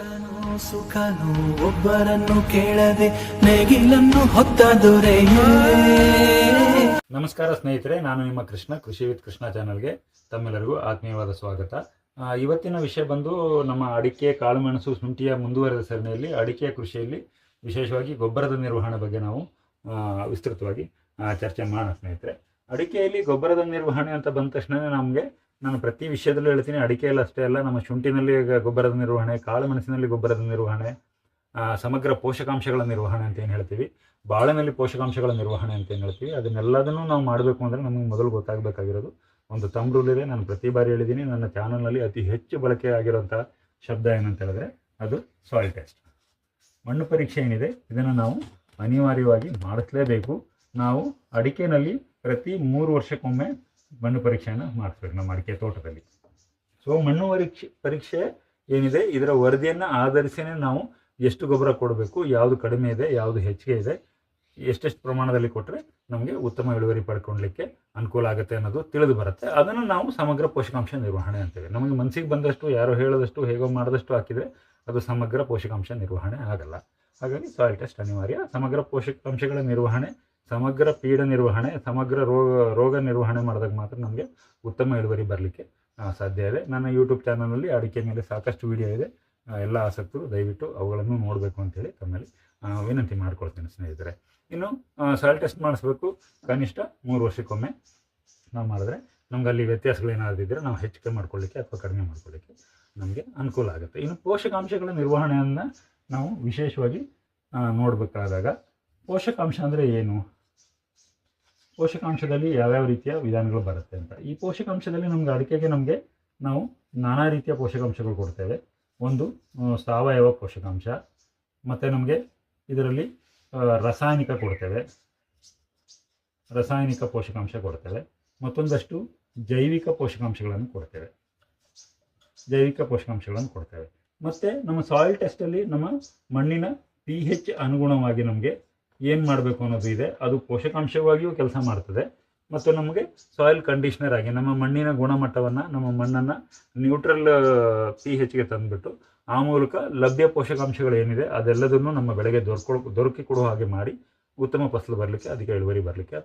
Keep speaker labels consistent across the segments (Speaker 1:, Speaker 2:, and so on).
Speaker 1: ಕಷ್ಟನೋ ಸುಖನೋ ಒಬ್ಬರನ್ನು ಕೇಳದೆ ನೇಗಿಲನ್ನು ಹೊತ್ತ
Speaker 2: ನಮಸ್ಕಾರ ಸ್ನೇಹಿತರೆ, ನಾನು ನಿಮ್ಮ ಕೃಷ್ಣ, ಕೃಷಿ ವಿತ್ ಕೃಷ್ಣ ಚಾನಲ್ಗೆ ತಮ್ಮೆಲ್ಲರಿಗೂ ಆತ್ಮೀಯವಾದ ಸ್ವಾಗತ. ಇವತ್ತಿನ ವಿಷಯ ಬಂದು ನಮ್ಮ ಅಡಿಕೆ, ಕಾಳುಮೆಣಸು, ಶುಂಠಿಯ ಮುಂದುವರೆದ ಸರಣಿಯಲ್ಲಿ, ಅಡಿಕೆ ಕೃಷಿಯಲ್ಲಿ ವಿಶೇಷವಾಗಿ ಗೊಬ್ಬರದ ನಿರ್ವಹಣೆ ಬಗ್ಗೆ ನಾವು ವಿಸ್ತೃತವಾಗಿ ಚರ್ಚೆ ಮಾಡೋಣ ಸ್ನೇಹಿತರೆ. ಅಡಿಕೆಯಲ್ಲಿ ಗೊಬ್ಬರದ ನಿರ್ವಹಣೆ ಅಂತ ಬಂದ ತಕ್ಷಣ ನಮಗೆ ನಾನು ಪ್ರತಿ ವಿಷಯದಲ್ಲೂ ಹೇಳ್ತೀನಿ ಅಡಿಕೆಯಲ್ಲಿ ಅಷ್ಟೇ ಅಲ್ಲ, ನಮ್ಮ ಶುಂಠಿನಲ್ಲಿ ಗೊಬ್ಬರದ ನಿರ್ವಹಣೆ, ಕಾಳು ಮೆಣಸಿನಲ್ಲಿ ಗೊಬ್ಬರದ ನಿರ್ವಹಣೆ ಸಮಗ್ರ ಪೋಷಕಾಂಶಗಳ ನಿರ್ವಹಣೆ ಅಂತ ಏನು ಹೇಳ್ತೀವಿ, ಬಾಳೆನಲ್ಲಿ ಪೋಷಕಾಂಶಗಳ ನಿರ್ವಹಣೆ ಅಂತ ಏನು ಹೇಳ್ತೀವಿ, ಅದನ್ನೆಲ್ಲದನ್ನೂ ನಾವು ಮಾಡಬೇಕು ಅಂದರೆ ನಮಗೆ ಮೊದಲು ಗೊತ್ತಾಗಬೇಕಾಗಿರೋದು. ಒಂದು ತಂಬ್ರೂಲಿದೆ ನಾನು ಪ್ರತಿ ಬಾರಿ ಹೇಳಿದ್ದೀನಿ, ನನ್ನ ಚಾನಲ್ನಲ್ಲಿ ಅತಿ ಹೆಚ್ಚು ಬಳಕೆ ಆಗಿರುವಂಥ ಶಬ್ದ ಏನಂತ ಹೇಳಿದ್ರೆ ಅದು ಸಾಯಿಲ್ ಟೆಸ್ಟ್ ಮಣ್ಣು ಪರೀಕ್ಷೆ ಏನಿದೆ, ಇದನ್ನು ನಾವು ಅನಿವಾರ್ಯವಾಗಿ ಮಾಡಿಸಲೇಬೇಕು ನಾವು ಅಡಿಕೆನಲ್ಲಿ ಪ್ರತಿ ಮೂರು ವರ್ಷಕ್ಕೊಮ್ಮೆ ಮಣ್ಣು ಪರೀಕ್ಷೆಯನ್ನು ಮಾಡಿಸ್ಬೇಕು ನಮ್ಮ ಅಡಿಕೆ ತೋಟದಲ್ಲಿ. ಸೊ ಮಣ್ಣು ಪರೀಕ್ಷೆ ಪರೀಕ್ಷೆ ಏನಿದೆ? ಇದರ ವರದಿಯನ್ನು ಆಧರಿಸಿನೇ ನಾವು ಎಷ್ಟು ಗೊಬ್ಬರ ಕೊಡಬೇಕು, ಯಾವುದು ಕಡಿಮೆ ಇದೆ, ಯಾವುದು ಹೆಚ್ಚಿಗೆ ಇದೆ, ಎಷ್ಟೆಷ್ಟು ಪ್ರಮಾಣದಲ್ಲಿ ಕೊಟ್ಟರೆ ನಮಗೆ ಉತ್ತಮ ಇಳುವರಿ ಪಡ್ಕೊಳ್ಲಿಕ್ಕೆ ಅನುಕೂಲ ಆಗುತ್ತೆ ಅನ್ನೋದು ತಿಳಿದು ಬರುತ್ತೆ. ಅದನ್ನು ನಾವು ಸಮಗ್ರ ಪೋಷಕಾಂಶ ನಿರ್ವಹಣೆ ಅಂತೇವೆ. ನಮಗೆ ಮನಸ್ಸಿಗೆ ಬಂದಷ್ಟು, ಯಾರೋ ಹೇಳದಷ್ಟು, ಹೇಗೋ ಮಾಡಿದಷ್ಟು ಹಾಕಿದರೆ ಅದು ಸಮಗ್ರ ಪೋಷಕಾಂಶ ನಿರ್ವಹಣೆ ಆಗಲ್ಲ. ಹಾಗಾಗಿ ಸಾಯಿಲ್ ಟೆಸ್ಟ್ ಅನಿವಾರ್ಯ. ಸಮಗ್ರ ಪೋಷಕಾಂಶಗಳ ನಿರ್ವಹಣೆ ಸಮಗ್ರ ಪೀಡ ನಿರ್ವಹಣೆ, ಸಮಗ್ರ ರೋಗ ರೋಗ ನಿರ್ವಹಣೆ ಮಾಡಿದಾಗ ಮಾತ್ರ ನಮಗೆ ಉತ್ತಮ ಇಳುವರಿ ಬರಲಿಕ್ಕೆ ಸಾಧ್ಯ ಇದೆ. ನನ್ನ ಯೂಟ್ಯೂಬ್ ಚಾನಲಲ್ಲಿ ಅಡಿಕೆ ಮೇಲೆ ಸಾಕಷ್ಟು ವಿಡಿಯೋ ಇದೆ. ಎಲ್ಲ ಆಸಕ್ತರು ದಯವಿಟ್ಟು ಅವುಗಳನ್ನು ನೋಡಬೇಕು ಅಂತೇಳಿ ತಮ್ಮಲ್ಲಿ ವಿನಂತಿ ಮಾಡ್ಕೊಳ್ತೇನೆ ಸ್ನೇಹಿತರೆ. ಇನ್ನು ಸಾಲ್ ಟೆಸ್ಟ್ ಮಾಡಿಸ್ಬೇಕು. ಕನಿಷ್ಠ ಮೂರು ವರ್ಷಕ್ಕೊಮ್ಮೆ ನಾವು ಮಾಡಿದ್ರೆ ನಮ್ಗೆ ಅಲ್ಲಿ ವ್ಯತ್ಯಾಸಗಳೇನಾದ್ರು ಇದ್ದರೆ ನಾವು ಹೆಚ್ಚಿಗೆ ಮಾಡ್ಕೊಳ್ಳಿಕ್ಕೆ ಅಥವಾ ಕಡಿಮೆ ಮಾಡ್ಕೊಳ್ಳಿಕ್ಕೆ ನಮಗೆ ಅನುಕೂಲ ಆಗುತ್ತೆ. ಇನ್ನು ಪೋಷಕಾಂಶಗಳ ನಿರ್ವಹಣೆಯನ್ನು ನಾವು ವಿಶೇಷವಾಗಿ ನೋಡಬೇಕಾದಾಗ ಪೋಷಕಾಂಶ ಅಂದರೆ ಏನು? ಪೋಷಕಾಂಶದಲ್ಲಿ ಯಾವ್ಯಾವ ರೀತಿಯ ವಿಧಾನಗಳು ಬರುತ್ತೆ ಅಂತ. ಈ ಪೋಷಕಾಂಶದಲ್ಲಿ ನಮ್ಗೆ ಅಡಿಕೆಗೆ ನಮಗೆ ನಾವು ನಾನಾ ರೀತಿಯ ಪೋಷಕಾಂಶಗಳು ಕೊಡ್ತೇವೆ. ಒಂದು ಸಾವಯವ ಪೋಷಕಾಂಶ, ಮತ್ತು ನಮಗೆ ಇದರಲ್ಲಿ ರಾಸಾಯನಿಕ ಕೊಡ್ತೇವೆ. ರಾಸಾಯನಿಕ ಪೋಷಕಾಂಶ ಕೊಡ್ತೇವೆ. ಮತ್ತೊಂದಷ್ಟು ಜೈವಿಕ ಪೋಷಕಾಂಶಗಳನ್ನು ಕೊಡ್ತೇವೆ. ಜೈವಿಕ ಪೋಷಕಾಂಶಗಳನ್ನು ಕೊಡ್ತೇವೆ. ಮತ್ತು ನಮ್ಮ ಸಾಯಿಲ್ ಟೆಸ್ಟಲ್ಲಿ ನಮ್ಮ ಮಣ್ಣಿನ ಪಿ ಹೆಚ್ ಅನುಗುಣವಾಗಿ ನಮಗೆ ಏನು ಮಾಡಬೇಕು ಅನ್ನೋದು ಇದೆ. ಅದು ಪೋಷಕಾಂಶವಾಗಿಯೂ ಕೆಲಸ ಮಾಡ್ತದೆ. ಮತ್ತು ನಮಗೆ ಸಾಯಿಲ್ ಕಂಡೀಷ್ನರ್ ಆಗಿ, ನಮ್ಮ ಮಣ್ಣಿನ ಗುಣಮಟ್ಟವನ್ನು, ನಮ್ಮ ಮಣ್ಣನ್ನು ನ್ಯೂಟ್ರಲ್ ಪಿ ಹೆಚ್ಗೆ ತಂದುಬಿಟ್ಟು, ಆ ಮೂಲಕ ಲಭ್ಯ ಪೋಷಕಾಂಶಗಳು ಏನಿದೆ, ಅದೆಲ್ಲದನ್ನು ನಮ್ಮ ಬೆಳೆಗೆ ದೊರಕೊ ದೊರಕಿ ಕೊಡುವ ಹಾಗೆ ಮಾಡಿ, ಉತ್ತಮ ಫಸಲು ಬರಲಿಕ್ಕೆ ಅದಕ್ಕೆ ಇಳುವರಿ ಬರಲಿಕ್ಕೆ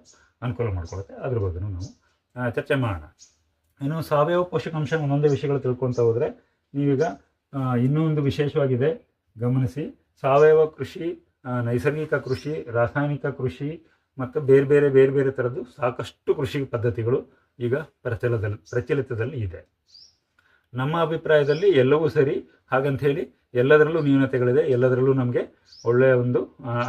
Speaker 2: ಅನುಕೂಲ ಮಾಡಿಕೊಡುತ್ತೆ ಅದ್ರ ಬಗ್ಗೆ ನಾವು ಚರ್ಚೆ ಮಾಡೋಣ. ಇನ್ನು ಸಾವಯವ ಪೋಷಕಾಂಶ ಒಂದೊಂದೇ ವಿಷಯಗಳು ತಿಳ್ಕೊತ ಹೋದರೆ, ನೀವೀಗ ಇನ್ನೂ ಒಂದು ವಿಶೇಷವಾಗಿದೆ, ಗಮನಿಸಿ. ಸಾವಯವ ಕೃಷಿ ನೈಸರ್ಗಿಕ ಕೃಷಿ, ರಾಸಾಯನಿಕ ಕೃಷಿ ಮತ್ತು ಬೇರೆ ಬೇರೆ ಬೇರೆ ಬೇರೆ ಥರದ್ದು ಸಾಕಷ್ಟು ಕೃಷಿ ಪದ್ಧತಿಗಳು ಈಗ ಪ್ರಚಲದಲ್ಲಿ ಪ್ರಚಲಿತದಲ್ಲಿ ಇದೆ. ನಮ್ಮ ಅಭಿಪ್ರಾಯದಲ್ಲಿ ಎಲ್ಲವೂ ಸರಿ. ಹಾಗಂತ ಹೇಳಿ ಎಲ್ಲದರಲ್ಲೂ ನ್ಯೂನತೆಗಳಿದೆ, ಎಲ್ಲದರಲ್ಲೂ ನಮಗೆ ಒಳ್ಳೆಯ ಒಂದು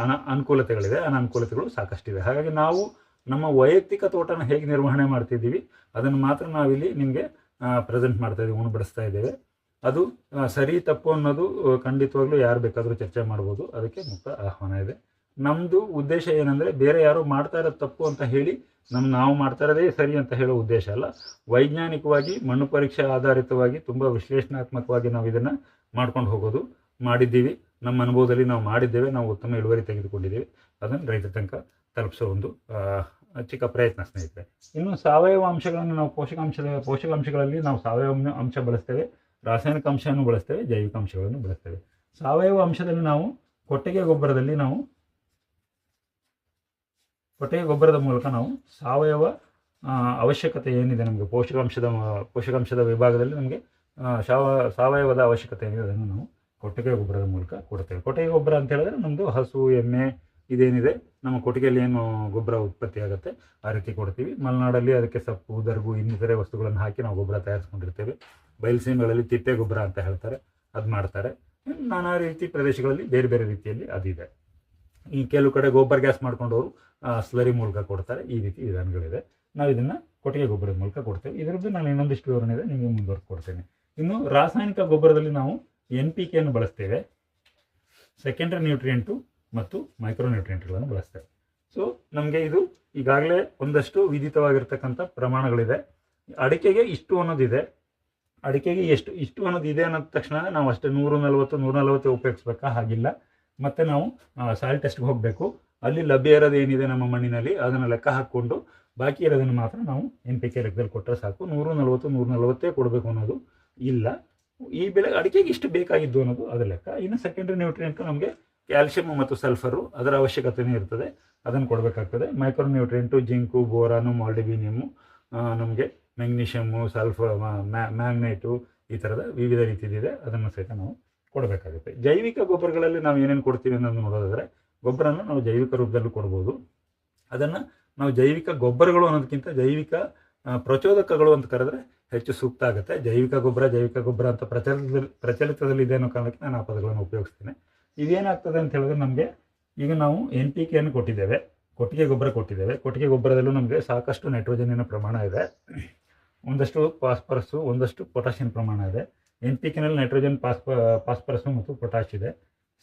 Speaker 2: ಅನ, ಅನುಕೂಲತೆಗಳಿದೆ, ಅನಾನುಕೂಲತೆಗಳು ಸಾಕಷ್ಟಿದೆ ಹಾಗಾಗಿ ನಾವು ನಮ್ಮ ವೈಯಕ್ತಿಕ ತೋಟನ ಹೇಗೆ ನಿರ್ವಹಣೆ ಮಾಡ್ತಿದ್ದೀವಿ, ಅದನ್ನು ಮಾತ್ರ ನಾವಿಲ್ಲಿ ನಿಮಗೆ ಪ್ರೆಸೆಂಟ್ ಮಾಡ್ತಾ ಇದ್ದೀವಿ ಉಣಬಡಿಸ್ತಾ ಇದ್ದೇವೆ ಅದು ಸರಿ ತಪ್ಪು ಅನ್ನೋದು ಖಂಡಿತವಾಗ್ಲೂ ಯಾರು ಬೇಕಾದರೂ ಚರ್ಚೆ ಮಾಡ್ಬೋದು. ಅದಕ್ಕೆ ಮುಕ್ತ ಆಹ್ವಾನ ಇದೆ. ನಮ್ಮದು ಉದ್ದೇಶ ಏನಂದರೆ, ಬೇರೆ ಯಾರು ಮಾಡ್ತಾ ಇರೋದು ತಪ್ಪು ಅಂತ ಹೇಳಿ ನಮ್ಮ ನಾವು ಮಾಡ್ತಾ ಇರೋದೇ ಸರಿ ಅಂತ ಹೇಳೋ ಉದ್ದೇಶ ಅಲ್ಲ. ವೈಜ್ಞಾನಿಕವಾಗಿ, ಮಣ್ಣು ಪರೀಕ್ಷೆ ಆಧಾರಿತವಾಗಿ ತುಂಬ ವಿಶ್ಲೇಷಣಾತ್ಮಕವಾಗಿ ನಾವು ಇದನ್ನು ಮಾಡ್ಕೊಂಡು ಹೋಗೋದು, ಮಾಡಿದ್ದೀವಿ. ನಮ್ಮ ಅನುಭವದಲ್ಲಿ ನಾವು ಮಾಡಿದ್ದೇವೆ. ನಾವು ಉತ್ತಮ ಇಳುವರಿ ತೆಗೆದುಕೊಂಡಿದ್ದೀವಿ. ಅದನ್ನು ರೈತರ ತನಕ ತಲುಪಿಸೋ ಒಂದು ಚಿಕ್ಕ ಪ್ರಯತ್ನ ಸ್ನೇಹಿತರೆ. ಇನ್ನು ಸಾವಯವ ಅಂಶಗಳನ್ನು ನಾವು ಪೋಷಕಾಂಶದ, ಪೋಷಕಾಂಶಗಳಲ್ಲಿ ನಾವು ಸಾವಯವ ಅಂಶ ಬಳಸ್ತೇವೆ. ರಾಸಾಯನಿಕ ಅಂಶವನ್ನು ಬಳಸ್ತೇವೆ ಜೈವಿಕ ಅಂಶಗಳನ್ನು ಬಳಸ್ತೇವೆ. ಸಾವಯವ ಅಂಶದಲ್ಲಿ ನಾವು ಕೊಟ್ಟಿಗೆ ಗೊಬ್ಬರದಲ್ಲಿ ನಾವು ಕೊಟ್ಟಿಗೆ ಗೊಬ್ಬರದ ಮೂಲಕ ನಾವು ಸಾವಯವ ಅವಶ್ಯಕತೆ ಏನಿದೆ ನಮಗೆ? ಪೋಷಕಾಂಶದ ಪೋಷಕಾಂಶದ ವಿಭಾಗದಲ್ಲಿ ನಮಗೆ ಸಾವ, ಸಾವಯವದ ಅವಶ್ಯಕತೆ ಏನಿದೆ ಅದನ್ನು ನಾವು ಕೊಟ್ಟಿಗೆ ಗೊಬ್ಬರದ ಮೂಲಕ ಕೊಡ್ತೇವೆ. ಕೊಟ್ಟಿಗೆ ಗೊಬ್ಬರ ಅಂತ ಹೇಳಿದ್ರೆ ನಮ್ಮದು ಹಸು, ಎಮ್ಮೆ ಇದೇನಿದೆ. ನಮ್ಮ ಕೊಟ್ಟಿಗೆಯಲ್ಲಿ ಏನು ಗೊಬ್ಬರ ಉತ್ಪತ್ತಿ ಆಗುತ್ತೆ, ಆ ರೀತಿ ಕೊಡ್ತೀವಿ. ಮಲೆನಾಡಲ್ಲಿ ಅದಕ್ಕೆ ಸೊಪ್ಪು, ದರ್ಗು ಇನ್ನಿತರೆ ವಸ್ತುಗಳನ್ನು ಹಾಕಿ ನಾವು ಗೊಬ್ಬರ ತಯಾರಿಸ್ಕೊಂಡಿರ್ತೇವೆ. ಬಯಲುಸೀಮೆಗಳಲ್ಲಿ ತಿಪ್ಪೆ ಗೊಬ್ಬರ ಅಂತ ಹೇಳ್ತಾರೆ, ಅದು ಮಾಡ್ತಾರೆ. ನಾನಾ ರೀತಿ ಪ್ರದೇಶಗಳಲ್ಲಿ ಬೇರೆ ಬೇರೆ ರೀತಿಯಲ್ಲಿ ಅದಿದೆ ಈ ಕೆಲವು ಕಡೆ ಗೊಬ್ಬರ ಗ್ಯಾಸ್ ಮಾಡ್ಕೊಂಡವರು ಸ್ಲರಿ ಮೂಲಕ ಕೊಡ್ತಾರೆ. ಈ ರೀತಿ ವಿಧಾನಗಳಿದೆ. ನಾವು ಇದನ್ನು ಕೊಟ್ಟಿಗೆ ಗೊಬ್ಬರದ ಮೂಲಕ ಕೊಡ್ತೇವೆ. ಇದರದ್ದು ನಾನು ಇನ್ನೊಂದಿಷ್ಟು ವಿವರಣೆ ಇದೆ, ನಿಮಗೆ ಮುಂದುವರೆದು ಕೊಡ್ತೇನೆ. ಇನ್ನು ರಾಸಾಯನಿಕ ಗೊಬ್ಬರದಲ್ಲಿ ನಾವು ಎನ್ ಪಿ ಕೆಯನ್ನು ಬಳಸ್ತೇವೆ. ಸೆಕೆಂಡ್ರಿ ನ್ಯೂಟ್ರಿಯೆಂಟು ಮತ್ತು ಮೈಕ್ರೋ ನ್ಯೂಟ್ರಿಯೆಂಟ್ಗಳನ್ನು ಬಳಸ್ತೇವೆ. ಸೊ ನಮಗೆ ಇದು ಈಗಾಗಲೇ ಒಂದಷ್ಟು ವಿಧಿತವಾಗಿರ್ತಕ್ಕಂಥ ಪ್ರಮಾಣಗಳಿದೆ. ಅಡಿಕೆಗೆ ಇಷ್ಟು ಅನ್ನೋದಿದೆ. ಅಡಿಕೆಗೆ ಎಷ್ಟು, ಇಷ್ಟು ಅನ್ನೋದು ಇದೆ ಅನ್ನೋದ ತಕ್ಷಣ ನಾವು ಅಷ್ಟೇ ನೂರು, ನಲವತ್ತು, ನೂರ, ನಲವತ್ತು ಉಪಯೋಗಿಸ್ಬೇಕಾ? ಹಾಗಿಲ್ಲ. ಮತ್ತು ನಾವು ಸಾಯಿಲ್ ಟೆಸ್ಟ್ಗೆ ಹೋಗಬೇಕು. ಅಲ್ಲಿ ಲಭ್ಯ ಇರೋದು ಏನಿದೆ ನಮ್ಮ ಮಣ್ಣಿನಲ್ಲಿ, ಅದನ್ನು ಲೆಕ್ಕ ಹಾಕ್ಕೊಂಡು, ಬಾಕಿ ಇರೋದನ್ನು ಮಾತ್ರ ನಾವು ಎನ್ ಪಿ ಕೆ ಲೆಕ್ಕದಲ್ಲಿ ಕೊಟ್ಟರೆ ಸಾಕು. ನೂರು, ನಲವತ್ತು, ನೂರ, ನಲವತ್ತೇ ಕೊಡಬೇಕು ಅನ್ನೋದು ಇಲ್ಲ. ಈ ಬೆಳೆ, ಅಡಿಕೆಗೆ ಇಷ್ಟು ಬೇಕಾಗಿದ್ದು ಅನ್ನೋದು ಅದರ ಲೆಕ್ಕ. ಇನ್ನು ಸೆಕೆಂಡ್ರಿ ನ್ಯೂಟ್ರಿಯೆಂಟು ನಮಗೆ ಕ್ಯಾಲ್ಶಿಯಮ್ ಮತ್ತು ಸಲ್ಫರು ಅದರ ಅವಶ್ಯಕತೆಯೇ ಇರ್ತದೆ. ಅದನ್ನು ಕೊಡಬೇಕಾಗ್ತದೆ. Micro nutrient zinc, boron molybdenum ನಮಗೆ ಮೆಗ್ನೀಷಿಯಮ್ಮು ಸಲ್ಫರ್ ಮ್ಯಾಗ್ನೈಟು ಈ ಥರದ ವಿವಿಧ ರೀತಿಯದಿದೆ ಅದನ್ನು ಸಹಿತ ನಾವು ಕೊಡಬೇಕಾಗುತ್ತೆ. ಜೈವಿಕ ಗೊಬ್ಬರಗಳಲ್ಲಿ ನಾವು ಏನೇನು ಕೊಡ್ತೀವಿ ಅನ್ನೋದು ನೋಡೋದಾದರೆ, ಗೊಬ್ಬರನ ನಾವು ಜೈವಿಕ ರೂಪದಲ್ಲೂ ಕೊಡ್ಬೋದು. ಅದನ್ನು ನಾವು ಜೈವಿಕ ಗೊಬ್ಬರಗಳು ಅನ್ನೋದಕ್ಕಿಂತ ಜೈವಿಕ ಪ್ರಚೋದಕಗಳು ಅಂತ ಕರೆದ್ರೆ ಹೆಚ್ಚು ಸೂಕ್ತ ಆಗುತ್ತೆ. ಜೈವಿಕ ಗೊಬ್ಬರ ಜೈವಿಕ ಗೊಬ್ಬರ ಅಂತ ಪ್ರಚಲಿತದಲ್ಲಿ ಪ್ರಚಲಿತದಲ್ಲಿ ಇದೆ ಅನ್ನೋ ಕಾರಣಕ್ಕೆ ನಾನು ಆ ಪದಗಳನ್ನು ಉಪಯೋಗಿಸ್ತೇನೆ. ಇದೇನಾಗ್ತದೆ ಅಂತ ಹೇಳಿದ್ರೆ ನಮಗೆ ಈಗ ನಾವು ಎನ್ ಪಿ ಕೊಟ್ಟಿದ್ದೇವೆ. ಕೊಟ್ಟಿಗೆ ಗೊಬ್ಬರ ಕೊಟ್ಟಿದ್ದೇವೆ. ಕೊಟ್ಟಿಗೆ ಗೊಬ್ಬರದಲ್ಲೂ ನಮಗೆ ಸಾಕಷ್ಟು ನೈಟ್ರೋಜನಿನ ಪ್ರಮಾಣ ಇದೆ. ಒಂದಷ್ಟು ಫಾಸ್ಫರಸ್ಸು ಒಂದಷ್ಟು ಪೊಟ್ಯಾಷಿಯಂ ಪ್ರಮಾಣ ಇದೆ. ಎನ್ ಪಿ ಕೆನಲ್ಲಿ ನೈಟ್ರೋಜನ್ ಪಾಸ್ಪ ಫಾಸ್ಫರಸ್ಸು ಮತ್ತು ಪೊಟ್ಯಾಶ್ ಇದೆ.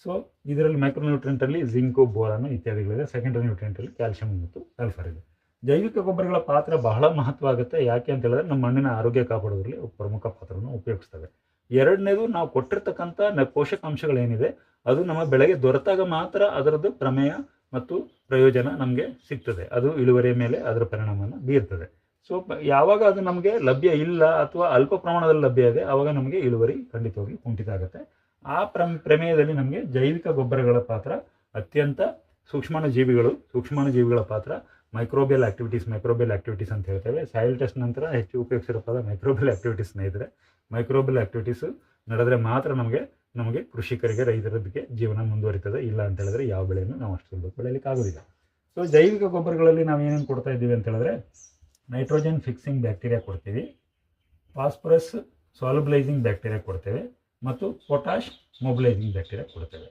Speaker 2: ಸೊ ಇದರಲ್ಲಿ ಮೈಕ್ರೋನ್ಯೂಟ್ರೆಂಟಲ್ಲಿ ಜಿಂಕು ಬೋರಾನು ಇತ್ಯಾದಿಗಳಿದೆ. ಸೆಕೆಂಡರಿ ನ್ಯೂಟ್ರೆಂಟಲ್ಲಿ ಕ್ಯಾಲ್ಸಿಯಂ ಮತ್ತು ಸಲ್ಫರ್ ಇದೆ. ಜೈವಿಕ ಗೊಬ್ಬರಗಳ ಪಾತ್ರ ಬಹಳ ಮಹತ್ವ ಆಗುತ್ತೆ ಯಾಕೆ ಅಂತ ಹೇಳಿದ್ರೆ ನಮ್ಮ ಮಣ್ಣಿನ ಆರೋಗ್ಯ ಕಾಪಾಡೋದ್ರಲ್ಲಿ ಪ್ರಮುಖ ಪಾತ್ರವನ್ನು ಉಪಯೋಗಿಸ್ತವೆ. ಎರಡನೇದು ನಾವು ಕೊಟ್ಟಿರ್ತಕ್ಕಂಥ ಪೋಷಕಾಂಶಗಳೇನಿದೆ ಅದು ನಮ್ಮ ಬೆಳೆಗೆ ದೊರೆತಾಗ ಮಾತ್ರ ಅದರದ್ದು ಪ್ರಮೇಯ ಮತ್ತು ಪ್ರಯೋಜನ ನಮಗೆ ಸಿಗ್ತದೆ. ಅದು ಇಳುವರಿಯ ಮೇಲೆ ಅದರ ಪರಿಣಾಮವನ್ನು ಬೀರ್ತದೆ. ಸೊ ಯಾವಾಗ ಅದು ನಮಗೆ ಲಭ್ಯ ಇಲ್ಲ ಅಥವಾ ಅಲ್ಪ ಪ್ರಮಾಣದಲ್ಲಿ ಲಭ್ಯ ಇದೆ ಆವಾಗ ನಮಗೆ ಇಳುವರಿ ಖಂಡಿತವಾಗಿ ಕುಂಠಿತ ಆಗುತ್ತೆ. ಆ ಪ್ರಮ್, ಪ್ರಮೇಯದಲ್ಲಿ ನಮಗೆ ಜೈವಿಕ ಗೊಬ್ಬರಗಳ ಪಾತ್ರ ಅತ್ಯಂತ ಸೂಕ್ಷ್ಮಾಣು ಜೀವಿಗಳು ಸೂಕ್ಷ್ಮಾಣು ಜೀವಿಗಳ ಪಾತ್ರ ಮೈಕ್ರೋಬಿಯಲ್ ಆಕ್ಟಿವಿಟೀಸ್ ಮೈಕ್ರೋಬಿಯಲ್ ಆಕ್ಟಿವಿಟೀಸ್ ಅಂತ ಹೇಳ್ತೇವೆ. ಸಾಯಿಲ್ ಟೆಸ್ಟ್ ನಂತರ ಹೆಚ್ಚು ಉಪಯೋಗಿಸಿರೋ ಪದ ಮೈಕ್ರೋಬಿಯಲ್ ಆಕ್ಟಿವಿಟೀಸ್ ಇದ್ದರೆ ಮೈಕ್ರೋಬಿಯಲ್ ಆಕ್ಟಿವಿಟೀಸ್ ನಡೆದ್ರೆ ಮಾತ್ರ ನಮಗೆ ನಮಗೆ ಕೃಷಿಕರಿಗೆ, ರೈತರಿಗೆ ಜೀವನ ಮುಂದುವರಿತದೆ. ಇಲ್ಲ ಅಂತ ಹೇಳಿದ್ರೆ ಯಾವ ಬೆಳೆಯನ್ನು ನಾವು ಅಷ್ಟು ಬೆಳೆಯಲಿಕ್ಕೆ ಆಗೋದಿಲ್ಲ ಸೊ ಜೈವಿಕ ಗೊಬ್ಬರಗಳಲ್ಲಿ ನಾವು ಏನೇನು ಕೊಡ್ತಾ ಇದ್ದೀವಿ ಅಂತ ಹೇಳಿದ್ರೆ ನೈಟ್ರೋಜನ್ ಫಿಕ್ಸಿಂಗ್ ಬ್ಯಾಕ್ಟೀರಿಯಾ ಕೊಡ್ತೀವಿ. ಫಾಸ್ಫರಸ್ ಸಾಲ್ಬಲೈಸಿಂಗ್ ಬ್ಯಾಕ್ಟೀರಿಯಾ ಕೊಡ್ತೇವೆ ಮತ್ತು ಪೊಟ್ಯಾಶ್ ಮೊಬಿಲೈಸಿಂಗ್ ಬ್ಯಾಕ್ಟೀರಿಯಾ ಕೊಡ್ತೇವೆ.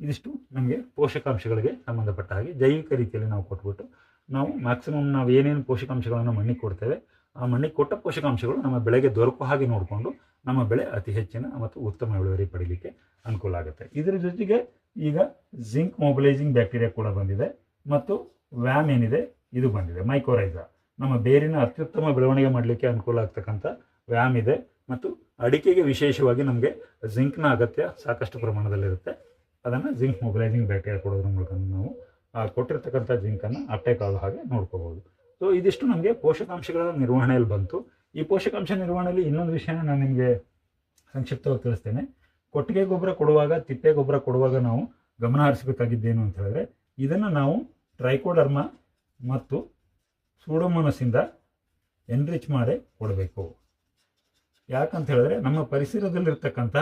Speaker 2: ಇದಿಷ್ಟು ನಮಗೆ ಪೋಷಕಾಂಶಗಳಿಗೆ ಸಂಬಂಧಪಟ್ಟ ಹಾಗೆ ಜೈವಿಕ ರೀತಿಯಲ್ಲಿ ನಾವು ಕೊಟ್ಬಿಟ್ಟು ನಾವು ಮ್ಯಾಕ್ಸಿಮಮ್ ನಾವು ಏನೇನು ಪೋಷಕಾಂಶಗಳನ್ನು ಮಣ್ಣಿಗೆ ಕೊಡ್ತೇವೆ, ಆ ಮಣ್ಣಿಗೆ ಕೊಟ್ಟ ಪೋಷಕಾಂಶಗಳು ನಮ್ಮ ಬೆಳೆಗೆ ದೊರಕುವ ಹಾಗೆ ನೋಡಿಕೊಂಡು ನಮ್ಮ ಬೆಳೆ ಅತಿ ಹೆಚ್ಚಿನ ಮತ್ತು ಉತ್ತಮ ಇಳುವರಿ ಪಡೀಲಿಕ್ಕೆ ಅನುಕೂಲ ಆಗುತ್ತೆ. ಇದರ ಜೊತೆಗೆ ಈಗ ಜಿಂಕ್ ಮೊಬಿಲೈಸಿಂಗ್ ಬ್ಯಾಕ್ಟೀರಿಯಾ ಕೂಡ ಬಂದಿದೆ ಮತ್ತು ವ್ಯಾಮ್ ಏನಿದೆ, ಇದು ಬಂದಿದೆ ಮೈಕೋರೈಸಾ ನಮ್ಮ ಬೇರಿನ ಅತ್ಯುತ್ತಮ ಬೆಳವಣಿಗೆ ಮಾಡಲಿಕ್ಕೆ ಅನುಕೂಲ ಆಗ್ತಕ್ಕಂಥ ವ್ಯಾಮ್ ಇದೆ. ಮತ್ತು ಅಡಿಕೆಗೆ ವಿಶೇಷವಾಗಿ ನಮಗೆ ಜಿಂಕ್ನ ಅಗತ್ಯ ಸಾಕಷ್ಟು ಪ್ರಮಾಣದಲ್ಲಿರುತ್ತೆ. ಅದನ್ನು ಜಿಂಕ್ ಮೊಬಿಲೈಸಿಂಗ್ ಬ್ಯಾಕ್ಟೀರಿಯಾ ಕೊಡೋದ್ರ ಮೂಲಕ ನಾವು ಕೊಟ್ಟಿರ್ತಕ್ಕಂಥ ಜಿಂಕನ್ನು ಅಟ್ಯಾಕ್ ಆಗೋ ಹಾಗೆ ನೋಡ್ಕೋಬೋದು ಸೊ ಇದಿಷ್ಟು ನಮಗೆ ಪೋಷಕಾಂಶಗಳ ನಿರ್ವಹಣೆಯಲ್ಲಿ ಬಂತು. ಈ ಪೋಷಕಾಂಶ ನಿರ್ವಹಣೆಯಲ್ಲಿ ಇನ್ನೊಂದು ವಿಷಯನ ನಾನು ನಿಮಗೆ ಸಂಕ್ಷಿಪ್ತವಾಗಿ ತಿಳಿಸ್ತೇನೆ. ಕೊಟ್ಟಿಗೆ ಗೊಬ್ಬರ ಕೊಡುವಾಗ, ತಿಪ್ಪೆ ಗೊಬ್ಬರ ಕೊಡುವಾಗ ನಾವು ಗಮನ ಹರಿಸಬೇಕಾಗಿದ್ದೇನು ಅಂತ ಹೇಳಿದ್ರೆ, ಇದನ್ನು ನಾವು ಟ್ರೈಕೋಡರ್ಮ ಮತ್ತು ಸೂಡೋಮೋನಸ್ಸಿಂದ ಎನ್ರಿಚ್ ಮಾಡಿ ಕೊಡಬೇಕು. ಯಾಕಂತ ಹೇಳಿದ್ರೆ ನಮ್ಮ ಪರಿಸರದಲ್ಲಿರ್ತಕ್ಕಂಥ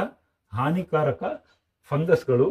Speaker 2: ಹಾನಿಕಾರಕ ಫಂಗಸ್ಗಳು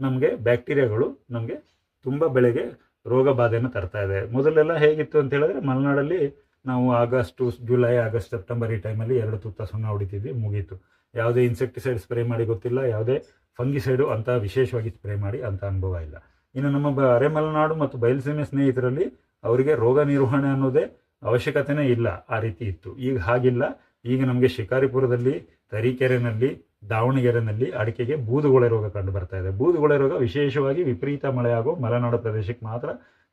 Speaker 2: ನಮಗೆ ಬ್ಯಾಕ್ಟೀರಿಯಾಗಳು ನಮಗೆ ತುಂಬ ಬೆಳೆಗೆ ರೋಗ ಬಾಧೆಯನ್ನು ತರ್ತಾ ಇದೆ. ಮೊದಲೆಲ್ಲ ಹೇಗಿತ್ತು ಅಂತ ಹೇಳಿದ್ರೆ ಮಲೆನಾಡಲ್ಲಿ ನಾವು ಆಗಸ್ಟು, ಜುಲೈ, ಆಗಸ್ಟ್, ಸೆಪ್ಟೆಂಬರ್ ಈ ಟೈಮಲ್ಲಿ ಎರಡು ತುತ್ತ ಸುಣ್ಣ ಹೊಡಿತಿದ್ವಿ, ಮುಗೀತು. ಯಾವುದೇ ಇನ್ಸೆಕ್ಟಿಸೈಡ್ ಸ್ಪ್ರೇ ಮಾಡಿ ಗೊತ್ತಿಲ್ಲ, ಯಾವುದೇ ಫಂಗಿಸೈಡು ಅಂತ ವಿಶೇಷವಾಗಿ ಸ್ಪ್ರೇ ಮಾಡಿ ಅಂತ ಅನುಭವ ಇಲ್ಲ. ಇನ್ನು ನಮ್ಮ ಅರೆ ಮಲೆನಾಡು ಮತ್ತು ಬಯಲುಸೀಮೆ ಸ್ನೇಹಿತರಲ್ಲಿ ಅವರಿಗೆ ರೋಗ ನಿರ್ವಹಣೆ ಅನ್ನೋದೇ ಅವಶ್ಯಕತೆನೇ ಇಲ್ಲ. ಆ ರೀತಿ ಇತ್ತು. ಈಗ ಹಾಗಿಲ್ಲ. ಈಗ ನಮಗೆ ಶಿಕಾರಿಪುರದಲ್ಲಿ, ತರೀಕೆರೆನಲ್ಲಿ, ದಾವಣಗೆರೆನಲ್ಲಿ ಅಡಿಕೆಗೆ ಬೂದುಗೊಳೆ ರೋಗ ಕಂಡು ಬರ್ತಾ ಇದೆ. ಬೂದುಗೊಳೆ ರೋಗ ವಿಶೇಷವಾಗಿ ವಿಪರೀತ ಮಳೆಯಾಗೋ ಮಲೆನಾಡು ಪ್ರದೇಶಕ್ಕೆ ಮಾತ್ರ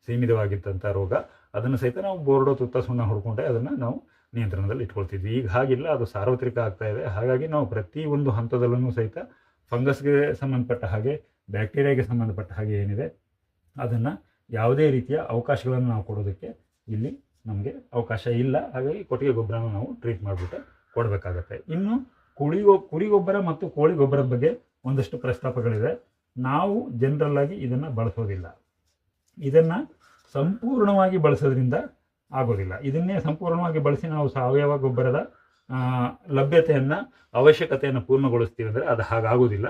Speaker 2: ಸೀಮಿತವಾಗಿತ್ತಂಥ ರೋಗ. ಅದನ್ನು ಸಹಿತ ನಾವು ಬೋರ್ಡೋ ತುತ್ತ ಸುಣ್ಣ ಹುಡ್ಕೊಂಡೆ ಅದನ್ನು ನಾವು ನಿಯಂತ್ರಣದಲ್ಲಿ ಇಟ್ಕೊಳ್ತಿದ್ವಿ. ಈಗ ಹಾಗಿಲ್ಲ. ಅದು ಸಾರ್ವತ್ರಿಕ ಆಗ್ತಾ ಇದೆ. ಹಾಗಾಗಿ ನಾವು ಪ್ರತಿ ಒಂದು ಹಂತದಲ್ಲೂ ಸಹಿತ ಫಂಗಸ್ಗೆ ಸಂಬಂಧಪಟ್ಟ ಹಾಗೆ ಬ್ಯಾಕ್ಟೀರಿಯಾಗೆ ಸಂಬಂಧಪಟ್ಟ ಹಾಗೆ ಏನಿದೆ, ಅದನ್ನು ಯಾವುದೇ ರೀತಿಯ ಅವಕಾಶಗಳನ್ನು ನಾವು ಕೊಡೋದಕ್ಕೆ ಇಲ್ಲಿ ನಮಗೆ ಅವಕಾಶ ಇಲ್ಲ. ಹಾಗಾಗಿ ಕೊಟ್ಟಿಗೆ ಗೊಬ್ಬರನ ನಾವು ಟ್ರೀಟ್ ಮಾಡಿಬಿಟ್ಟು ಕೊಡಬೇಕಾಗತ್ತೆ. ಇನ್ನು ಕುಳಿ ಕುರಿ ಗೊಬ್ಬರ ಮತ್ತು ಕೋಳಿ ಗೊಬ್ಬರದ ಬಗ್ಗೆ ಒಂದಷ್ಟು ಪ್ರಸ್ತಾಪಗಳಿವೆ. ನಾವು ಜನರಲ್ ಆಗಿ ಇದನ್ನು ಬಳಸೋದಿಲ್ಲ. ಇದನ್ನು ಸಂಪೂರ್ಣವಾಗಿ ಬಳಸೋದ್ರಿಂದ ಆಗೋದಿಲ್ಲ. ಇದನ್ನೇ ಸಂಪೂರ್ಣವಾಗಿ ಬಳಸಿ ನಾವು ಸಾವಯವ ಗೊಬ್ಬರದ ಲಭ್ಯತೆಯನ್ನು, ಅವಶ್ಯಕತೆಯನ್ನು ಪೂರ್ಣಗೊಳಿಸ್ತೀವಿ ಅಂದರೆ ಅದು ಹಾಗಾಗೋದಿಲ್ಲ.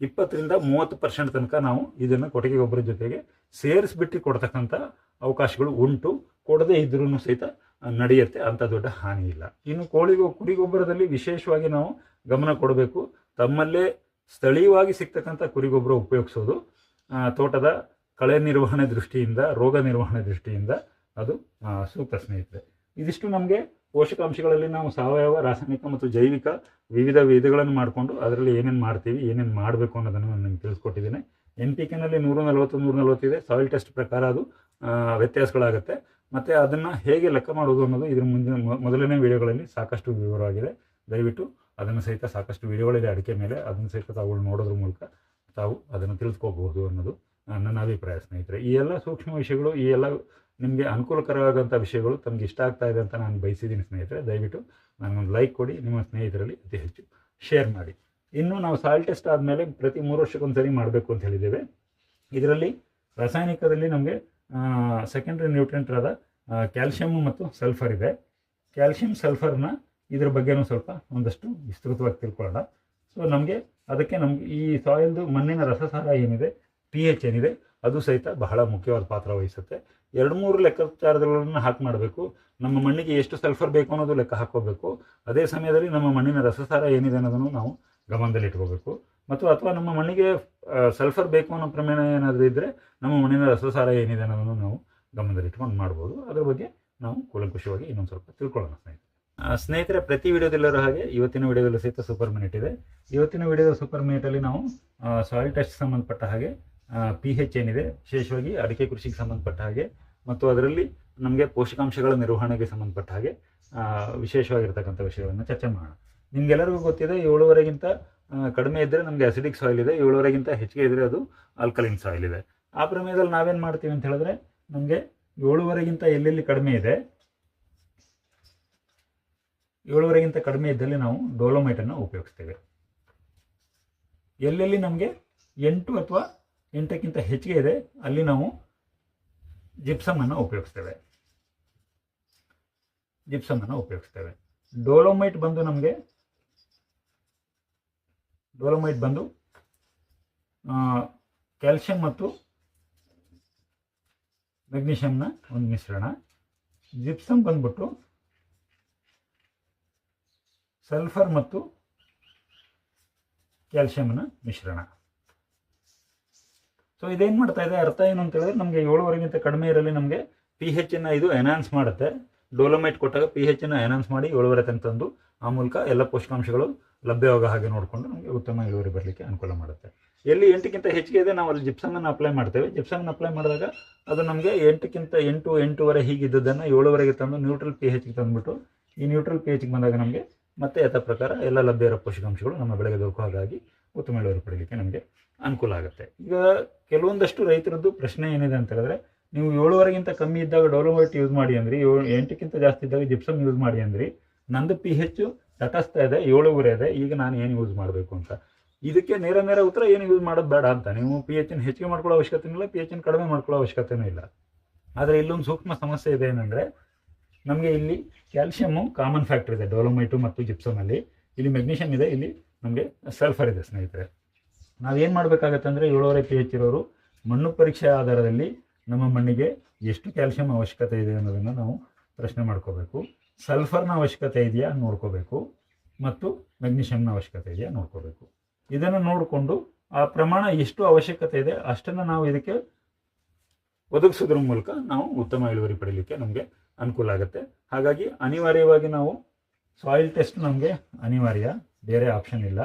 Speaker 2: ಇಪ್ಪತ್ತರಿಂದ ಮೂವತ್ತು ಪರ್ಸೆಂಟ್ ತನಕ ನಾವು ಇದನ್ನು ಕೊಟ್ಟಿಗೆ ಗೊಬ್ಬರ ಜೊತೆಗೆ ಸೇರಿಸ್ಬಿಟ್ಟು ಕೊಡ್ತಕ್ಕಂಥ ಅವಕಾಶಗಳು ಉಂಟು. ಕೊಡದೇ ಇದ್ರೂ ಸಹಿತ ನಡೆಯುತ್ತೆ. ಅಂಥ ದೊಡ್ಡ ಹಾನಿ ಇಲ್ಲ. ಇನ್ನು ಕೋಳಿ ಕುರಿ ಗೊಬ್ಬರದಲ್ಲಿ ವಿಶೇಷವಾಗಿ ನಾವು ಗಮನ ಕೊಡಬೇಕು. ತಮ್ಮಲ್ಲೇ ಸ್ಥಳೀಯವಾಗಿ ಸಿಗ್ತಕ್ಕಂಥ ಕುರಿ ಗೊಬ್ಬರ ಉಪಯೋಗಿಸೋದು. ತೋಟದ ಕಳೆ ನಿರ್ವಹಣೆ ದೃಷ್ಟಿಯಿಂದ, ರೋಗ ನಿರ್ವಹಣೆ ದೃಷ್ಟಿಯಿಂದ ಅದು ಸೂಕ್ತ ಸ್ನೇಹಿತರೆ. ಇದಿಷ್ಟು ನಮಗೆ ಪೋಷಕಾಂಶಗಳಲ್ಲಿ ನಾವು ಸಾವಯವ, ರಾಸಾಯನಿಕ ಮತ್ತು ಜೈವಿಕ ವಿವಿಧ ವಿಧಗಳನ್ನು ಮಾಡಿಕೊಂಡು ಅದರಲ್ಲಿ ಏನೇನು ಮಾಡ್ತೀವಿ, ಏನೇನು ಮಾಡಬೇಕು ಅನ್ನೋದನ್ನು ನಾನು ನಿಮ್ಗೆ ತಿಳಿಸ್ಕೊಟ್ಟಿದ್ದೀನಿ. ಎನ್ ಪಿ ಕೆನಲ್ಲಿ ನೂರ ನಲವತ್ತು ನೂರ ನಲವತ್ತಿದೆ ಸಾಯಿಲ್ ಟೆಸ್ಟ್ ಪ್ರಕಾರ ಅದು ವ್ಯತ್ಯಾಸಗಳಾಗುತ್ತೆ. ಮತ್ತು ಅದನ್ನು ಹೇಗೆ ಲೆಕ್ಕ ಮಾಡೋದು ಅನ್ನೋದು ಇದ್ರ ಮುಂದಿನ ಮೊದಲನೇ ವಿಡಿಯೋಗಳಲ್ಲಿ ಸಾಕಷ್ಟು ವಿವರವಾಗಿದೆ. ದಯವಿಟ್ಟು ಅದನ್ನು ಸಹಿತ ಸಾಕಷ್ಟು ವಿಡಿಯೋಗಳಿದೆ ಅಡಿಕೆ ಮೇಲೆ. ಅದನ್ನು ಸಹಿತ ತಾವುಗಳು ನೋಡೋದ್ರ ಮೂಲಕ ತಾವು ಅದನ್ನು ತಿಳಿಸ್ಕೋಬಹುದು ಅನ್ನೋದು ನನ್ನ ಅಭಿಪ್ರಾಯ ಸ್ನೇಹಿತರೆ. ಈ ಎಲ್ಲ ಸೂಕ್ಷ್ಮ ವಿಷಯಗಳು, ಈ ಎಲ್ಲ ನಿಮಗೆ ಅನುಕೂಲಕರವಾದಂಥ ವಿಷಯಗಳು ತಮಗೆ ಇಷ್ಟ ಆಗ್ತಾ ಇದೆ ಅಂತ ನಾನು ಬಯಸಿದ್ದೀನಿ ಸ್ನೇಹಿತರೆ, ದಯವಿಟ್ಟು ನನಗೊಂದು ಲೈಕ್ ಕೊಡಿ, ನಿಮ್ಮ ಸ್ನೇಹಿತರಲ್ಲಿ ಅತಿ ಹೆಚ್ಚು ಶೇರ್ ಮಾಡಿ. ಇನ್ನು ನಾವು ಸಾಯಿಲ್ ಟೆಸ್ಟ್ ಆದಮೇಲೆ ಪ್ರತಿ ಮೂರು ವರ್ಷಕ್ಕೊಂದು ಸರಿ ಮಾಡಬೇಕು ಅಂತ ಹೇಳಿದ್ದೇವೆ. ಇದರಲ್ಲಿ ರಾಸಾಯನಿಕದಲ್ಲಿ ನಮಗೆ ಸೆಕೆಂಡ್ರಿ ನ್ಯೂಟ್ರಿಯೆಂಟ್ ಆದ ಕ್ಯಾಲ್ಶಿಯಮ್ ಮತ್ತು ಸಲ್ಫರ್ ಇದೆ. ಕ್ಯಾಲ್ಶಿಯಂ ಸಲ್ಫರ್ನ ಇದ್ರ ಬಗ್ಗೆನೂ ಸ್ವಲ್ಪ ಒಂದಷ್ಟು ವಿಸ್ತೃತವಾಗಿ ತಿಳ್ಕೊಳ್ಳೋಣ. ಸೊ ನಮಗೆ ಅದಕ್ಕೆ ನಮ್ಗೆ ಈ ಸಾಯಿಲ್ದು ಮಣ್ಣಿನ ರಸಸಾರ ಏನಿದೆ ಪಿ ಎಚ್ ಏನಿದೆ ಅದು ಸಹಿತ ಬಹಳ ಮುಖ್ಯವಾದ ಪಾತ್ರ ವಹಿಸುತ್ತೆ. ಎರಡು ಮೂರು ಲೆಕ್ಕಾಚಾರಗಳನ್ನು ಹಾಕಿ ಮಾಡಬೇಕು. ನಮ್ಮ ಮಣ್ಣಿಗೆ ಎಷ್ಟು ಸಲ್ಫರ್ ಬೇಕು ಅನ್ನೋದು ಲೆಕ್ಕ ಹಾಕೋಬೇಕು ಅದೇ ಸಮಯದಲ್ಲಿ ನಮ್ಮ ಮಣ್ಣಿನ ರಸಸಾರ ಏನಿದೆ ಅನ್ನೋದನ್ನು ನಾವು ಗಮನದಲ್ಲಿ ಇಟ್ಕೋಬೇಕು. ಮತ್ತು ಅಥವಾ ನಮ್ಮ ಮಣ್ಣಿಗೆ ಸಲ್ಫರ್ ಬೇಕು ಅನ್ನೋ ಪ್ರಮಾಣ ಏನಾದರೂ ಇದ್ದರೆ ನಮ್ಮ ಮಣ್ಣಿನ ರಸಸಾರ ಏನಿದೆ ಅನ್ನೋದನ್ನು ನಾವು ಗಮನದಲ್ಲಿ ಇಟ್ಕೊಂಡು ಮಾಡ್ಬೋದು. ಅದ್ರ ಬಗ್ಗೆ ನಾವು ಕೂಲಂಕುಷವಾಗಿ ಇನ್ನೊಂದು ಸ್ವಲ್ಪ ತಿಳ್ಕೊಳ್ಳೋಣ ಸ್ನೇಹಿತರೆ. ಸ್ನೇಹಿತರೆ, ಪ್ರತಿ ವಿಡಿಯೋದಲ್ಲಿರೋ ಹಾಗೆ ಇವತ್ತಿನ ವಿಡಿಯೋದಲ್ಲೂ ಸಹಿತ ಸೂಪರ್ ಮಿನಿಟ್ ಇದೆ. ಇವತ್ತಿನ ವಿಡಿಯೋದ ಸೂಪರ್ ಮಿನಿಟಲ್ಲಿ ನಾವು ಸಾಯಿಲ್ ಟೆಸ್ಟ್ ಸಂಬಂಧಪಟ್ಟ ಹಾಗೆ ಪಿ ಹೆಚ್ ಏನಿದೆ, ವಿಶೇಷವಾಗಿ ಅಡಿಕೆ ಕೃಷಿಗೆ ಸಂಬಂಧಪಟ್ಟ ಹಾಗೆ, ಮತ್ತು ಅದರಲ್ಲಿ ನಮಗೆ ಪೋಷಕಾಂಶಗಳ ನಿರ್ವಹಣೆಗೆ ಸಂಬಂಧಪಟ್ಟ ಹಾಗೆ ವಿಶೇಷವಾಗಿರ್ತಕ್ಕಂಥ ವಿಷಯಗಳನ್ನು ಚರ್ಚೆ ಮಾಡೋಣ. ನಿಮ್ಗೆಲ್ಲರಿಗೂ ಗೊತ್ತಿದೆ, ಏಳುವರೆಗಿಂತ ಕಡಿಮೆ ಇದ್ದರೆ ನಮಗೆ ಅಸಿಡಿಕ್ ಸಾಯಿಲ್ ಇದೆ, ಏಳುವರೆಗಿಂತ ಹೆಚ್ಚಿಗೆ ಇದ್ದರೆ ಅದು ಆಲ್ಕಲಿನ್ ಸಾಯಿಲ್ ಇದೆ. ಆ ಪ್ರಮೇಯದಲ್ಲಿ ನಾವೇನು ಮಾಡ್ತೀವಿ ಅಂತ ಹೇಳಿದ್ರೆ, ನಮಗೆ ಏಳುವರೆಗಿಂತ ಎಲ್ಲೆಲ್ಲಿ ಕಡಿಮೆ ಇದೆ, ಏಳುವರೆಗಿಂತ ಕಡಿಮೆ ಇದ್ದಲ್ಲಿ ನಾವು ಡೋಲೋಮೈಟನ್ನು ಉಪಯೋಗಿಸ್ತೇವೆ. ಎಲ್ಲೆಲ್ಲಿ ನಮಗೆ ಎಂಟು ಅಥವಾ ಎಂಟಕ್ಕಿಂತ ಹೆಚ್ಚಿಗೆ ಇದೆ. ಅಲ್ಲಿ ನಾವು ಜಿಪ್ಸಮನ್ನು ಉಪಯೋಗಿಸ್ತೇವೆ. ಜಿಪ್ಸಮನ್ನು ಉಪಯೋಗಿಸ್ತೇವೆ. ಡೋಲೋಮೈಟ್ ಬಂದು ನಮಗೆ ಡೋಲೋಮೈಟ್ ಬಂದು ಕ್ಯಾಲ್ಶಿಯಂ ಮತ್ತು ಮೆಗ್ನೀಷಿಯಂನ ಒಂದು ಮಿಶ್ರಣ. ಜಿಪ್ಸಮ್ ಬಂದ್ಬಿಟ್ಟು ಸಲ್ಫರ್ ಮತ್ತು ಕ್ಯಾಲ್ಶಿಯಮ್ನ ಮಿಶ್ರಣ. ಸೊ ಇದೇನು ಮಾಡ್ತಾ ಇದೆ? ಅರ್ಥ ಏನು ಅಂತ ಹೇಳಿದ್ರೆ ನಮಗೆ ಏಳುವರೆಗಿಂತ ಕಡಿಮೆ ಇರಲಿ ನಮಗೆ ಪಿ ಹೆಚ್ಚನ್ನು ಇದು ಎನ್ಹಾನ್ಸ್ ಮಾಡುತ್ತೆ. ಡೋಲೊಮೈಟ್ ಕೊಟ್ಟಾಗ ಪಿ ಹೆಚ್ಚನ್ನು ಎನ್ಹಾನ್ಸ್ ಮಾಡಿ ಏಳುವರೆ ತನಕ ತಂದು ಆ ಮೂಲಕ ಎಲ್ಲ ಪೋಷಕಾಂಶಗಳು ಲಭ್ಯವಾಗ ಹಾಗೆ ನೋಡಿಕೊಂಡು ನಮಗೆ ಉತ್ತಮ ಇಳುವರಿ ಬರಲಿಕ್ಕೆ ಅನುಕೂಲ ಮಾಡುತ್ತೆ. ಎಲ್ಲಿ ಎಂಟಕ್ಕಿಂತ ಹೆಚ್ಚಿಗೆ ಇದೆ ನಾವು ಅಲ್ಲಿ ಜಿಪ್ಸಮನ್ನು ಅಪ್ಲೈ ಮಾಡ್ತೇವೆ. ಜಿಪ್ಸಮನ್ನು ಅಪ್ಲೈ ಮಾಡಿದಾಗ ಅದು ನಮಗೆ ಎಂಟಕ್ಕಿಂತ ಎಂಟು, ಎಂಟೂವರೆ ಹೀಗಿದ್ದದನ್ನು ಏಳುವರೆಗೆ ತಂದು ನ್ಯೂಟ್ರಲ್ ಪಿ ಹೆಚ್ಗೆ ತಂದುಬಿಟ್ಟು ಈ ನ್ಯೂಟ್ರಲ್ ಪಿ ಹೆಚ್ಗೆ ಬಂದಾಗ ನಮಗೆ ಮತ್ತೆ ಯಥ ಪ್ರಕಾರ ಎಲ್ಲ ಲಭ್ಯ ಇರೋ ಪೋಷಕಾಂಶಗಳು ನಮ್ಮ ಬೆಳೆಗೆ ದೊರಕು ಹಾಗಾಗಿ ಉತ್ತಮ ಇಳುವರಿ ಪಡೀಲಿಕ್ಕೆ ನಮಗೆ ಅನುಕೂಲ ಆಗುತ್ತೆ. ಈಗ ಕೆಲವೊಂದಷ್ಟು ರೈತರದ್ದು ಪ್ರಶ್ನೆ ಏನಿದೆ ಅಂತ ಹೇಳಿದ್ರೆ, ನೀವು ಏಳುವರೆಗಿಂತ ಕಮ್ಮಿ ಇದ್ದಾಗ ಡೊಲೋಮೈಟ್ ಯೂಸ್ ಮಾಡಿ ಅಂದ್ರಿ, ಏಳು, ಎಂಟಕ್ಕಿಂತ ಜಾಸ್ತಿ ಇದ್ದಾಗ ಜಿಪ್ಸಮ್ ಯೂಸ್ ಮಾಡಿ ಅಂದ್ರಿ, ನಂದು ಪಿ ಹೆಚ್ಚು, ತಟಸ್ಥ ಇದೆ, ಏಳುವರೆ ಇದೆ, ಈಗ ನಾನು ಏನು ಯೂಸ್ ಮಾಡಬೇಕು ಅಂತ. ಇದಕ್ಕೆ ನೇರ ನೇರ ಉತ್ತರ ಏನು ಯೂಸ್ ಮಾಡೋದು ಬೇಡ ಅಂತ. ನೀವು ಪಿ ಎಚ್ ಹೆಚ್ಚಿಗೆ ಮಾಡ್ಕೊಳ್ಳೋ ಅವಶ್ಯಕತೆ ಇಲ್ಲ, ಪಿ ಎಚ್ ಕಡಿಮೆ ಮಾಡ್ಕೊಳ್ಳೋ ಅವಶ್ಯಕತೆನೂ ಇಲ್ಲ. ಆದರೆ ಇಲ್ಲೊಂದು ಸೂಕ್ಷ್ಮ ಸಮಸ್ಯೆ ಇದೆ ಏನಂದರೆ, ನಮಗೆ ಇಲ್ಲಿ ಕ್ಯಾಲ್ಶಿಯಮ್ಮು ಕಾಮನ್ ಫ್ಯಾಕ್ಟರ್ ಇದೆ, ಡೊಲೋಮೈಟು ಮತ್ತು ಜಿಪ್ಸಮಲ್ಲಿ. ಇಲ್ಲಿ ಮೆಗ್ನೀಷಿಯಮ್ ಇದೆ, ಇಲ್ಲಿ ನಮಗೆ ಸಲ್ಫರ್ ಇದೆ, ಸ್ನೇಹಿತರೆ. ನಾವೇನು ಮಾಡಬೇಕಾಗತ್ತೆ ಅಂದರೆ ಏಳುವರೆ ಪಿ ಎಚ್ ಇರೋರು ಮಣ್ಣು ಪರೀಕ್ಷೆ ಆಧಾರದಲ್ಲಿ ನಮ್ಮ ಮಣ್ಣಿಗೆ ಎಷ್ಟು ಕ್ಯಾಲ್ಸಿಯಂ ಅವಶ್ಯಕತೆ ಇದೆ ಅನ್ನೋದನ್ನು ನಾವು ಪ್ರಶ್ನೆ ಮಾಡ್ಕೋಬೇಕು. ಸಲ್ಫರ್ನ ಅವಶ್ಯಕತೆ ಇದೆಯಾ ನೋಡ್ಕೋಬೇಕು. ಮತ್ತು ಮೆಗ್ನೀಷಿಯಮ್ನ ಅವಶ್ಯಕತೆ ಇದೆಯಾ ನೋಡ್ಕೋಬೇಕು. ಇದನ್ನು ನೋಡಿಕೊಂಡು ಆ ಪ್ರಮಾಣ ಎಷ್ಟು ಅವಶ್ಯಕತೆ ಇದೆ ಅಷ್ಟನ್ನು ನಾವು ಇದಕ್ಕೆ ಒದಗಿಸೋದ್ರ ಮೂಲಕ ನಾವು ಉತ್ತಮ ಇಳುವರಿ ಪಡೀಲಿಕ್ಕೆ ನಮಗೆ ಅನುಕೂಲ ಆಗುತ್ತೆ. ಹಾಗಾಗಿ ಅನಿವಾರ್ಯವಾಗಿ ನಾವು ಸಾಯಿಲ್ ಟೆಸ್ಟ್ ನಮಗೆ ಅನಿವಾರ್ಯ, ಬೇರೆ ಆಪ್ಷನ್ ಇಲ್ಲ.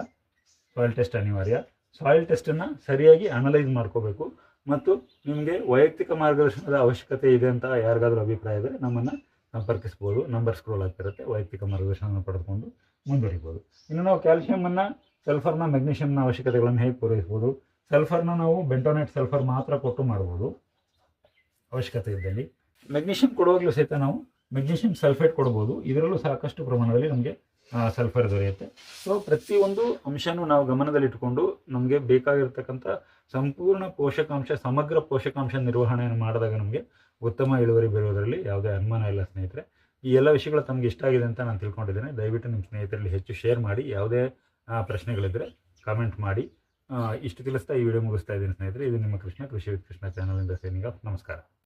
Speaker 2: ಸಾಯಿಲ್ ಟೆಸ್ಟ್ ಅನಿವಾರ್ಯ. ಸಾಯಿಲ್ ಟೆಸ್ಟನ್ನು ಸರಿಯಾಗಿ ಅನಲೈಸ್ ಮಾಡ್ಕೋಬೇಕು. ಮತ್ತು ನಿಮಗೆ ವೈಯಕ್ತಿಕ ಮಾರ್ಗದರ್ಶನದ ಅವಶ್ಯಕತೆ ಇದೆ ಅಂತ ಯಾರಿಗಾದರೂ ಅಭಿಪ್ರಾಯ ಇದ್ದರೆ ನಮ್ಮನ್ನು ಸಂಪರ್ಕಿಸ್ಬೋದು. ನಂಬರ್ ಸ್ಕ್ರೋಲ್ ಆಗ್ತಿರುತ್ತೆ, ವೈಯಕ್ತಿಕ ಮಾರ್ಗದರ್ಶನವನ್ನು ಪಡೆದುಕೊಂಡು ಮುಂದುವರಿಬೋದು. ಇನ್ನು ನಾವು ಕ್ಯಾಲ್ಶಿಯಮನ್ನು ಸಲ್ಫರ್ನ ಮೆಗ್ನೀಷಿಯಮ್ನ ಅವಶ್ಯಕತೆಗಳನ್ನು ಹೇಗೆ ಪೂರೈಸ್ಬೋದು? ಸಲ್ಫರ್ನ ನಾವು ಬೆಂಟೋನೆಟ್ ಸಲ್ಫರ್ ಮಾತ್ರ ಕೊಟ್ಟು ಮಾಡ್ಬೋದು. ಅವಶ್ಯಕತೆ ಇದ್ದಲ್ಲಿ. ಮೆಗ್ನೀಷಿಯಮ್ ಕೊಡುವಾಗಲೂ ಸಹಿತ ನಾವು ಮೆಗ್ನೀಷಿಯಮ್ ಸಲ್ಫೇಟ್ ಕೊಡ್ಬೋದು. ಇದರಲ್ಲೂ ಸಾಕಷ್ಟು ಪ್ರಮಾಣದಲ್ಲಿ ನಮಗೆ ಸಲ್ಫರ್ ದೊರೆಯುತ್ತೆ. ಸೊ ಪ್ರತಿಯೊಂದು ಅಂಶನೂ ನಾವು ಗಮನದಲ್ಲಿಟ್ಟುಕೊಂಡು ನಮಗೆ ಬೇಕಾಗಿರ್ತಕ್ಕಂಥ ಸಂಪೂರ್ಣ ಪೋಷಕಾಂಶ, ಸಮಗ್ರ ಪೋಷಕಾಂಶ ನಿರ್ವಹಣೆಯನ್ನು ಮಾಡಿದಾಗ ನಮಗೆ ಉತ್ತಮ ಇಳುವರಿ ಬರುವುದರಲ್ಲಿ ಯಾವುದೇ ಅನುಮಾನ ಇಲ್ಲ, ಸ್ನೇಹಿತರೆ. ಈ ಎಲ್ಲ ವಿಷಯಗಳು ತಮಗೆ ಇಷ್ಟ ಆಗಿದೆ ಅಂತ ನಾನು ತಿಳ್ಕೊಂಡಿದ್ದೇನೆ. ದಯವಿಟ್ಟು ನಿಮ್ಮ ಸ್ನೇಹಿತರಲ್ಲಿ ಹೆಚ್ಚು ಶೇರ್ ಮಾಡಿ. ಯಾವುದೇ ಪ್ರಶ್ನೆಗಳಿದ್ದರೆ ಕಾಮೆಂಟ್ ಮಾಡಿ. ಇಷ್ಟು ತಿಳಿಸ್ತಾ ಈ ವಿಡಿಯೋ ಮುಗಿಸ್ತಾ ಇದ್ದೀನಿ, ಸ್ನೇಹಿತರೆ. ಇದು ನಿಮ್ಮ ಕೃಷ್ಣ ಕೃಷಿ ವಿತ್ ಕೃಷ್ಣ ಚಾನಲಿಂದ ಸೈನಿಂಗ್ ಆಫ್ ನಮಸ್ಕಾರ.